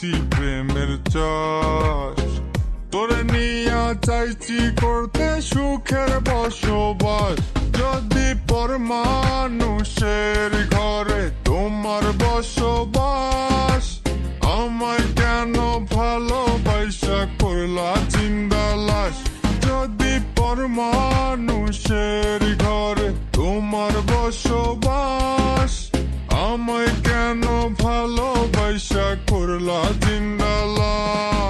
করছি প্রেমের চাষ। তোরে নিয়া চাইছি করতে সুখের বসবাস। যদি পর মানুষের ঘরে তোমার বসবাস, আমায় কেন ভালোবাসা করলা চিন্দালাস যদি পর মানুষের ঘরে তোমার বসবাস ভালোবাসা করলা জিন্দালাস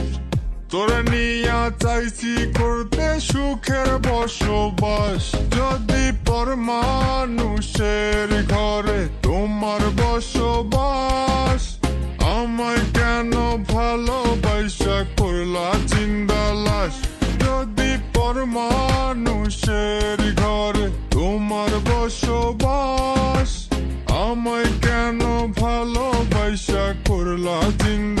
তোরা নিয়া চাইছি করতে সুখের বসবাস। যদি পর মানুষের ঘরে তোমার বসবাস, আমায় কেন ভালোবাসা করলা চিন্দালাস যদি পর মানুষের ঘরে তোমার বসবাস, আমায় কেন ভালোবাসা করলা চিন্দালাস